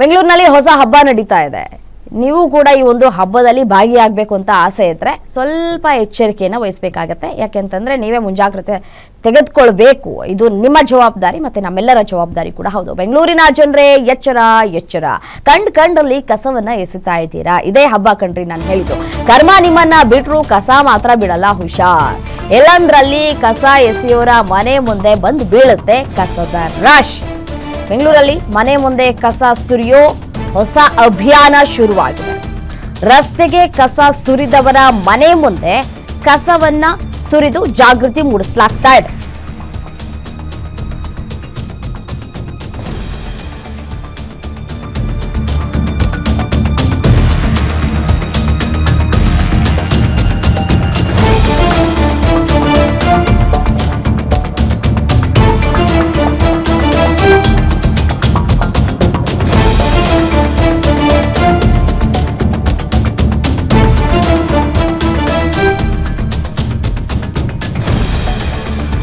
ಬೆಂಗಳೂರಿನಲ್ಲಿ ಹೊಸ ಹಬ್ಬ ನಡೀತಾ ಇದೆ. ನೀವು ಕೂಡ ಈ ಒಂದು ಹಬ್ಬದಲ್ಲಿ ಭಾಗಿಯಾಗಬೇಕು ಅಂತ ಆಸೆ ಇದ್ರೆ ಸ್ವಲ್ಪ ಎಚ್ಚರಿಕೆಯನ್ನು ವಹಿಸಬೇಕಾಗತ್ತೆ. ಯಾಕೆಂತಂದ್ರೆ ನೀವೇ ಮುಂಜಾಗ್ರತೆ ತೆಗೆದುಕೊಳ್ಬೇಕು. ಇದು ನಿಮ್ಮ ಜವಾಬ್ದಾರಿ ಮತ್ತು ನಮ್ಮೆಲ್ಲರ ಜವಾಬ್ದಾರಿ ಕೂಡ ಹೌದು. ಬೆಂಗಳೂರಿನ ಜನರೇ, ಎಚ್ಚರ ಎಚ್ಚರ. ಕಂಡ್ ಕಂಡಲ್ಲಿ ಕಸವನ್ನು ಎಸಿತಾ ಇದ್ದೀರಾ? ಇದೇ ಹಬ್ಬ ಕಣ್ರಿ ನಾನು ಹೇಳಿದ್ದು. ಕರ್ಮ ನಿಮ್ಮನ್ನ ಬಿಟ್ಟರು ಕಸ ಮಾತ್ರ ಬಿಡಲ್ಲ, ಹುಷಾರ್. ಎಲ್ಲಂದ್ರಲ್ಲಿ ಕಸ ಎಸೆಯೋರ ಮನೆ ಮುಂದೆ ಬಂದು ಬೀಳುತ್ತೆ ಕಸದ ರಶ್ ಬೆಂಗಳೂರಲ್ಲಿ ಮನೆ ಮುಂದೆ ಕಸ ಸುರಿಯೋ ಹೊಸ ಅಭಿಯಾನ ಶುರುವಾಗಿದೆ. ರಸ್ತೆಗೆ ಕಸ ಸುರಿದವರ ಮನೆ ಮುಂದೆ ಕಸವನ್ನ ಸುರಿದು ಜಾಗೃತಿ ಮೂಡಿಸಲಾಗ್ತಾ ಇದೆ.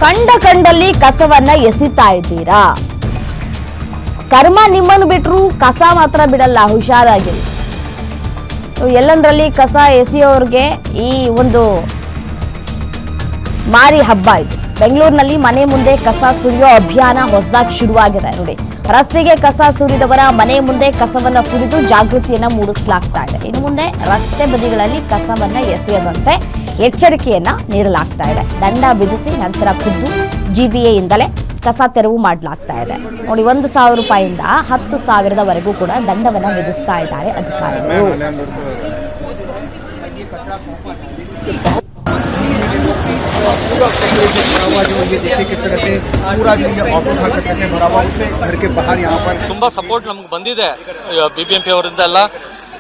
ಕಂಡ ಕಂಡಲ್ಲಿ ಕಸವನ್ನ ಎಸಿತಾ ಇದ್ದೀರಾ? ಕರ್ಮ ನಿಮ್ಮನ್ನು ಬಿಟ್ರು ಕಸ ಮಾತ್ರ ಬಿಡಲ್ಲ, ಹುಷಾರಾಗಿರಿ. ಎಲ್ಲಂದ್ರಲ್ಲಿ ಕಸ ಎಸೆಯೋರ್ಗೆ ಈ ಒಂದು ಮಾರಿ ಹಬ್ಬ ಇದು. ಬೆಂಗಳೂರಿನಲ್ಲಿ ಮನೆ ಮುಂದೆ ಕಸ ಸುರಿಯೋ ಅಭಿಯಾನ ಹೊಸದಾಗಿ ಶುರುವಾಗಿದೆ ನೋಡಿ. ರಸ್ತೆಗೆ ಕಸ ಸುರಿದವರ ಮನೆ ಮುಂದೆ ಕಸವನ್ನ ಸುರಿದು ಜಾಗೃತಿಯನ್ನ ಮೂಡಿಸಲಾಗ್ತಾ ಇದೆ. ಇನ್ನು ಮುಂದೆ ರಸ್ತೆ ಬದಿಗಳಲ್ಲಿ ಕಸವನ್ನ ಎಸೆಯದಂತೆ ಎಚ್ಚರಿಕೆಯನ್ನ ನೀಡಲಾಗ್ತಾ ಇದೆ ದಂಡ ವಿಧಿಸಿ ನಂತರ ಖುದ್ದು ಜಿಬಿಎಯಿಂದಲೇ ಕಸ ತೆರವು ಮಾಡಲಾಗ್ತಾ ಇದೆ ನೋಡಿ ಒಂದು ಸಾವಿರ ರೂಪಾಯಿಯಿಂದ ಹತ್ತು ಸಾವಿರದವರೆಗೂ ಕೂಡ ದಂಡವನ್ನ ವಿಧಿಸ್ತಾ ಇದ್ದಾರೆ ಅಧಿಕಾರಿಗಳು हुआ जो ये देखिए किस तरह से पूरा जो ये ऑटो था कचरे से भरा हुआ उससे घर के बाहर यहाँ पर ತುಂಬಾ ಸಪೋರ್ಟ್ ನಮ್ಗೆ ಬಂದಿದೆ ಬಿ ಬಿ ಎಂ ಪಿ ಅವರಿಂದ ಎಲ್ಲ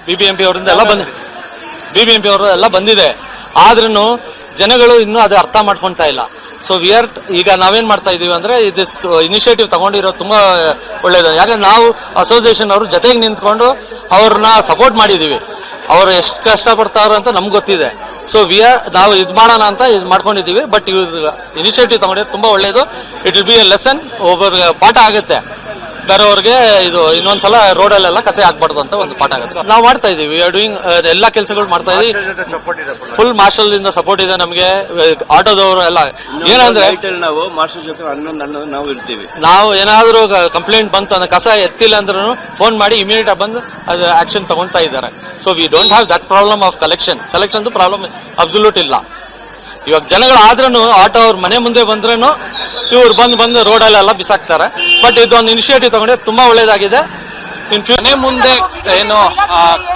ಬಿ ಬಿ ಎಂ ಪಿ ಅವರಿಂದ ಎಲ್ಲ ಬಂದಿದೆ ಬಿ ಬಿ ಎಂ ಪಿ ಅವರು ಎಲ್ಲ ಬಂದಿದೆ ಆದ್ರೂ ಜನಗಳು ಇನ್ನೂ ಅದು ಅರ್ಥ ಮಾಡ್ಕೊಳ್ತಾ ಇಲ್ಲ. ಸೊ ವಿ ಆರ್ ಈಗ ನಾವೇನ್ ಮಾಡ್ತಾ ಇದೀವಿ ಅಂದ್ರೆ ದಿಸ್ ಇನಿಷಿಯೇಟಿವ್ ತಗೊಂಡಿರೋ ತುಂಬಾ ಒಳ್ಳೇದು. ಯಾಕಂದ್ರೆ ನಾವು ಅಸೋಸಿಯೇಷನ್ ಅವರು ಜೊತೆಗೆ ನಿಂತ್ಕೊಂಡು ಅವ್ರನ್ನ ಸಪೋರ್ಟ್ ಮಾಡಿದೀವಿ. ಅವ್ರು ಎಷ್ಟು ಕಷ್ಟಪಡ್ತಾರೋ ಅಂತ ನಮ್ಗೆ ಗೊತ್ತಿದೆ. ಸೊ ವಿ ಆರ್ ನಾವು ಇದು ಮಾಡೋಣ ಅಂತ ಇದು ಮಾಡ್ಕೊಂಡಿದ್ದೀವಿ ಬಟ್ ಇವ್ರು ಇನಿಷಿಯೇಟಿವ್ ತಗೊಂಡಿದ್ದು ತುಂಬಾ ಒಳ್ಳೇದು. It will be a lesson ಒಬ್ಬರಿಗೆ ಪಾಠ ಆಗುತ್ತೆ. ಬೇರೆಯವ್ರಿಗೆ ಇದು ಇನ್ನೊಂದ್ಸಲ ರೋಡಲ್ಲೆಲ್ಲ ಕಸ ಹಾಕ್ಬಾರ್ದು ಅಂತ ಒಂದು ಪಾಠ ಆಗುತ್ತೆ. ನಾವು ಮಾಡ್ತಾ ಇದೀವಿ. ವಿ ಆರ್ ಡೂಯಿಂಗ್ ಎಲ್ಲ ಕೆಲಸಗಳು ಮಾಡ್ತಾ ಇದೀವಿ. ಫುಲ್ ಮಾರ್ಷಲ್ ಇಂದ ಸಪೋರ್ಟ್ ಇದೆ ನಮಗೆ. ಆಟೋದವರು ಎಲ್ಲ. ಏನಂದ್ರೆ ನಾವು ಮಾರ್ಷಲ್ ಜೊತೆ ಹನ್ನೊಂದು ನಾವು ಇರ್ತೀವಿ ನಾವು ಏನಾದರೂ ಕಂಪ್ಲೇಂಟ್ ಬಂತು ಅಂದ್ರೆ ಕಸ ಎತ್ತಿಲ್ಲ ಅಂದ್ರೂ ಫೋನ್ ಮಾಡಿ ಇಮಿಡಿಯೇಟ್ ಆಗಿ ಬಂದು ಅದು ಆಕ್ಷನ್ ತಗೊಳ್ತಾ ಇದ್ದಾರೆ. So we don't have that problem of collection collection problem absolute ಇಲ್ಲ. ಇವಾಗ ಜನಗಳು ಆದ್ರೂ ಆಟೋ ಅವ್ರ ಮನೆ ಮುಂದೆ ಬಂದ್ರೂ ಇವ್ರು ಬಂದು ಬಂದು ರೋಡಲ್ಲೆಲ್ಲ ಬಿಸಾಕ್ತಾರೆ. ಬಟ್ ಇದೊಂದು ಇನಿಷಿಯೇಟಿವ್ ತಗೊಂಡೆ, ತುಂಬಾ ಒಳ್ಳೇದಾಗಿದೆ. ಇನ್ ಮುಂದೆ ಏನು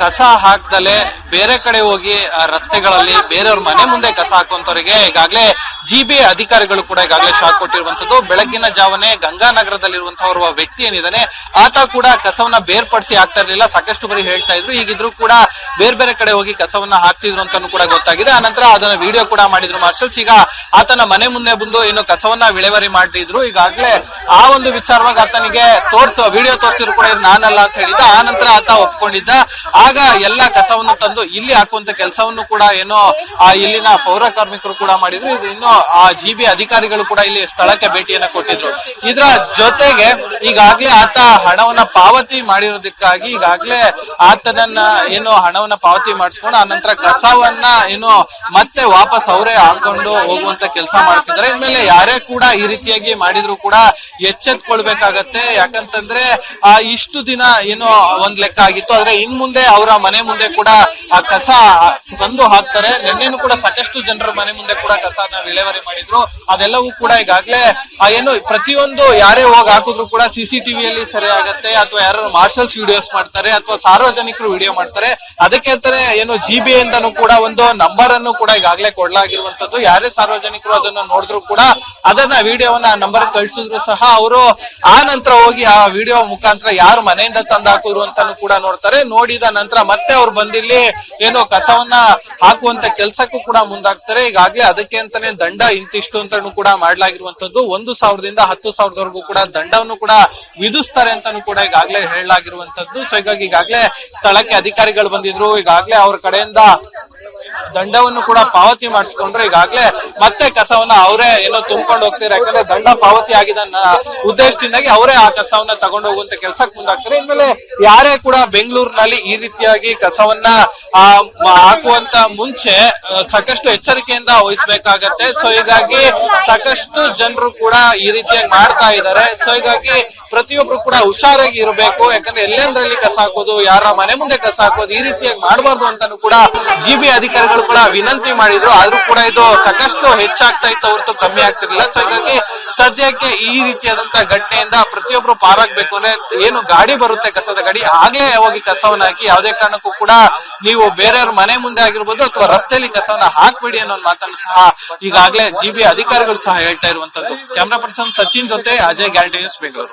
ಕಸ ಹಾಕ್ದಲೆ ಬೇರೆ ಕಡೆ ಹೋಗಿ ರಸ್ತೆಗಳಲ್ಲಿ ಬೇರೆಯವ್ರ ಮನೆ ಮುಂದೆ ಕಸ ಹಾಕುವಂತವರಿಗೆ ಈಗಾಗಲೇ ಜಿಬಿ ಅಧಿಕಾರಿಗಳು ಕೂಡ ಈಗಾಗಲೇ ಶಾಕ್ ಕೊಟ್ಟಿರುವಂತದ್ದು ಬೆಳಗಿನ ಜಾವನೆ ಗಂಗಾನಗರದಲ್ಲಿರುವಂತಹ ಓರ್ವ ವ್ಯಕ್ತಿ ಏನಿದ್ದಾನೆ, ಆತ ಕೂಡ ಕಸವನ್ನ ಬೇರ್ಪಡಿಸಿ ಹಾಕ್ತಾ ಇರಲಿಲ್ಲ. ಸಾಕಷ್ಟು ಬರೀ ಹೇಳ್ತಾ ಇದ್ರು. ಈಗಿದ್ರು ಕೂಡ ಬೇರೆ ಬೇರೆ ಕಡೆ ಹೋಗಿ ಕಸವನ್ನ ಹಾಕ್ತಿದ್ರು ಅಂತಾನು ಕೂಡ ಗೊತ್ತಾಗಿದೆ. ಆನಂತರ ಅದನ್ನ ವಿಡಿಯೋ ಕೂಡ ಮಾಡಿದ್ರು ಮಾರ್ಷಲ್ಸ್. ಈಗ ಆತನ ಮನೆ ಮುಂದೆ ಬಂದು ಏನು ಕಸವನ್ನ ವಿಲೇವಾರಿ ಮಾಡ್ತಿದ್ರು. ಈಗಾಗಲೇ ಆ ಒಂದು ವಿಚಾರವಾಗಿ ಆತನಿಗೆ ತೋರ್ಸೋ, ವಿಡಿಯೋ ತೋರಿಸಿದ್ರು ಕೂಡ ನಾನಲ್ಲ ಅಂತ ಹೇಳಿದ್ದ. ಆ ನಂತರ ಆತ ಒಪ್ಕೊಂಡಿದ್ದ. ಆಗ ಎಲ್ಲ ಕಸವನ್ನು ತಂದು ಇಲ್ಲಿ ಹಾಕುವಂತ ಕೆಲಸವನ್ನು ಕೂಡ ಏನೋ, ಆ ಇಲ್ಲಿನ ಪೌರ ಕಾರ್ಮಿಕರು ಕೂಡ ಮಾಡಿದ್ರು. ಇದು ಇನ್ನು ಆ ಜಿ ಬಿ ಅಧಿಕಾರಿಗಳು ಕೂಡ ಇಲ್ಲಿ ಸ್ಥಳಕ್ಕೆ ಭೇಟಿಯನ್ನ ಕೊಟ್ಟಿದ್ರು. ಇದರ ಜೊತೆಗೆ ಈಗಾಗ್ಲೇ ಆತ ಹಣವನ್ನ ಪಾವತಿ ಮಾಡಿರೋದಕ್ಕಾಗಿ ಈಗಾಗ್ಲೇ ಆತನನ್ನ ಏನು ಹಣವನ್ನ ಪಾವತಿ ಮಾಡಿಸ್ಕೊಂಡು ಆ ನಂತರ ಕಸವನ್ನ ಏನು ಮತ್ತೆ ವಾಪಸ್ ಅವರೇ ಹಾಕೊಂಡು ಹೋಗುವಂತ ಕೆಲಸ ಮಾಡ್ತಿದ್ದಾರೆ. ಇನ್ಮೇಲೆ ಯಾರೇ ಕೂಡ ಈ ರೀತಿಯಾಗಿ ಮಾಡಿದ್ರು ಕೂಡ ಎಚ್ಚೆತ್ಕೊಳ್ಬೇಕಾಗತ್ತೆ. ಯಾಕಂತಂದ್ರೆ, ಆ ಇಷ್ಟು ದಿನ ಏನೋ ಒಂದ್ ಲೆಕ್ಕ ಆಗಿತ್ತು. ಆದ್ರೆ ಇನ್ ಮುಂದೆ ಅವರ ಮನೆ ಮುಂದೆ ಕೂಡ ಆ ಕಸ ತಂದು ಹಾಕ್ತಾರೆ. ನಿನ್ನೆನು ಕೂಡ ಸಾಕಷ್ಟು ಜನರ ಮನೆ ಮುಂದೆ ಕೂಡ ಕಸನ ವಿಲೇವಾರಿ ಮಾಡಿದ್ರು. ಅದೆಲ್ಲವೂ ಕೂಡ ಈಗಾಗ್ಲೇ ಏನು ಪ್ರತಿಯೊಂದು ಯಾರೇ ಹೋಗಿ ಹಾಕಿದ್ರು ಕೂಡ ಸಿಸಿಟಿವಿಯಲ್ಲಿ ಸರಿ ಆಗತ್ತೆ, ಅಥವಾ ಯಾರು ಮಾರ್ಷಲ್ಸ್ ವಿಡಿಯೋಸ್ ಮಾಡ್ತಾರೆ, ಅಥವಾ ಸಾರ್ವಜನಿಕರು ವಿಡಿಯೋ ಮಾಡ್ತಾರೆ. ಅದಕ್ಕೆ ಅಂತಾನೆ ಏನು ಜಿ ಬಿ ಅಂತಾನು ಕೂಡ ಒಂದು ನಂಬರ್ ಅನ್ನು ಕೂಡ ಈಗಾಗಲೇ ಕೊಡ್ಲಾಗಿರುವಂತದ್ದು ಯಾರೇ ಸಾರ್ವಜನಿಕರು ಅದನ್ನ ನೋಡಿದ್ರು ಕೂಡ ಅದನ್ನ ವಿಡಿಯೋವನ್ನ ಆ ನಂಬರ್ ಕಳ್ಸಿದ್ರು ಸಹ ಅವರು ಆ ನಂತರ ಹೋಗಿ ಆ ವಿಡಿಯೋ ಮುಖಾಂತರ ಯಾರು ಮನೆಯಿಂದ ತಂದು ಹಾಕಿದ್ರು ಅಂತಾನು ಕೂಡ ನೋಡ್ತಾರೆ. ನೋಡಿದ ನಂತರ ಮತ್ತೆ ಅವ್ರು ಬಂದಿಲ್ಲಿ ಏನು ಕಸವನ್ನ ಹಾಕುವಂತ ಕೆಲ್ಸಕ್ಕೂ ಕೂಡ ಮುಂದಾಗ್ತಾರೆ. ಈಗಾಗ್ಲೇ ಅದಕ್ಕೆ ಅಂತಾನೆ ದಂಡ ಇಂತಿಷ್ಟು ಅಂತಾನು ಕೂಡ ಮಾಡ್ಲಾಗಿರುವಂತದ್ದು ಒಂದು ಸಾವಿರದಿಂದ ಹತ್ತು ಸಾವಿರದವರೆಗೂ ಕೂಡ ದಂಡವನ್ನು ಕೂಡ ವಿಧಿಸ್ತಾರೆ ಅಂತಾನು ಕೂಡ ಈಗಾಗ್ಲೇ ಹೇಳಲಾಗಿರುವಂತದ್ದು ಸೊ ಹೀಗಾಗಿ ಈಗಾಗ್ಲೇ ಸ್ಥಳಕ್ಕೆ ಅಧಿಕಾರಿಗಳು ಬಂದಿದ್ರು. ಈಗಾಗ್ಲೇ ಅವ್ರ ಕಡೆಯಿಂದ ದಂಡವನ್ನು ಕೂಡ ಪಾವತಿ ಮಾಡಿಸ್ಕೊಂಡ್ರೆ. ಈಗಾಗ್ಲೇ ಮತ್ತೆ ಕಸವನ್ನ ಅವರೇ ಏನೋ ತುಂಬಿಕೊಂಡು ಹೋಗ್ತಾರೆ ಯಾಕಂದ್ರೆ ದಂಡ ಪಾವತಿ ಆಗಿದ ಉದ್ದೇಶದಿಂದಾಗಿ ಅವರೇ ಆ ಕಸವನ್ನ ತಗೊಂಡು ಹೋಗುವಂತ ಕೆಲಸಕ್ಕೆ ಮುಂದಾಗ್ತಾರೆ. ಇನ್ಮೇಲೆ ಯಾರೇ ಕೂಡ ಬೆಂಗಳೂರಿನಲ್ಲಿ ಈ ರೀತಿಯಾಗಿ ಕಸವನ್ನ ಹಾಕುವಂತ ಮುಂಚೆ ಸಾಕಷ್ಟು ಎಚ್ಚರಿಕೆಯಿಂದ ವಹಿಸ್ಬೇಕಾಗತ್ತೆ. ಸೊ ಹೀಗಾಗಿ ಸಾಕಷ್ಟು ಜನರು ಕೂಡ ಈ ರೀತಿಯಾಗಿ ಮಾಡ್ತಾ ಇದ್ದಾರೆ. ಸೊ ಹೀಗಾಗಿ ಪ್ರತಿಯೊಬ್ರು ಕೂಡ ಹುಷಾರಾಗಿ ಇರಬೇಕು. ಯಾಕಂದ್ರೆ ಎಲ್ಲೆಂದ್ರಲ್ಲಿ ಕಸ ಹಾಕೋದು, ಯಾರ ಮನೆ ಮುಂದೆ ಕಸ ಹಾಕೋದು ಈ ರೀತಿಯಾಗಿ ಮಾಡಬಾರ್ದು ಅಂತಾನು ಕೂಡ ಜಿ ಬಿ ಅಧಿಕಾರಿಗಳು ಕೂಡ ವಿನಂತಿ ಮಾಡಿದ್ರು. ಆದ್ರೂ ಕೂಡ ಇದು ಸಾಕಷ್ಟು ಹೆಚ್ಚಾಗ್ತಾ ಇತ್ತು. ಹೊರತು ಕಮ್ಮಿ ಆಗ್ತಿರ್ಲಿಲ್ಲ. ಹಾಗಾಗಿ ಸದ್ಯಕ್ಕೆ ಈ ರೀತಿಯಾದಂತ ಘಟನೆಯಿಂದ ಪ್ರತಿಯೊಬ್ರು ಪಾರಾಗ್ಬೇಕು ಅಂದ್ರೆ ಏನು ಗಾಡಿ ಬರುತ್ತೆ ಕಸದ ಗಾಡಿ, ಆಗ್ಲೇ ಹೋಗಿ ಕಸವನ್ನ ಹಾಕಿ ಯಾವುದೇ ಕಾರಣಕ್ಕೂ ಕೂಡ ನೀವು ಬೇರೆಯವ್ರ ಮನೆ ಮುಂದೆ ಆಗಿರ್ಬೋದು ಅಥವಾ ರಸ್ತೆಯಲ್ಲಿ ಕಸವನ್ನ ಹಾಕ್ಬಿಡಿ ಅನ್ನೋ ಮಾತನ್ನು ಸಹ ಈಗಾಗಲೇ ಜಿ ಬಿ ಅಧಿಕಾರಿಗಳು ಸಹ ಹೇಳ್ತಾ ಇರುವಂತದ್ದು. ಕ್ಯಾಮ್ರಾ ಪರ್ಸನ್ ಸಚಿನ್ ಜೊತೆ ಅಜಯ್, ಗ್ಯಾರಂಟಿ ನ್ಯೂಸ್ ಬೆಂಗಳೂರು.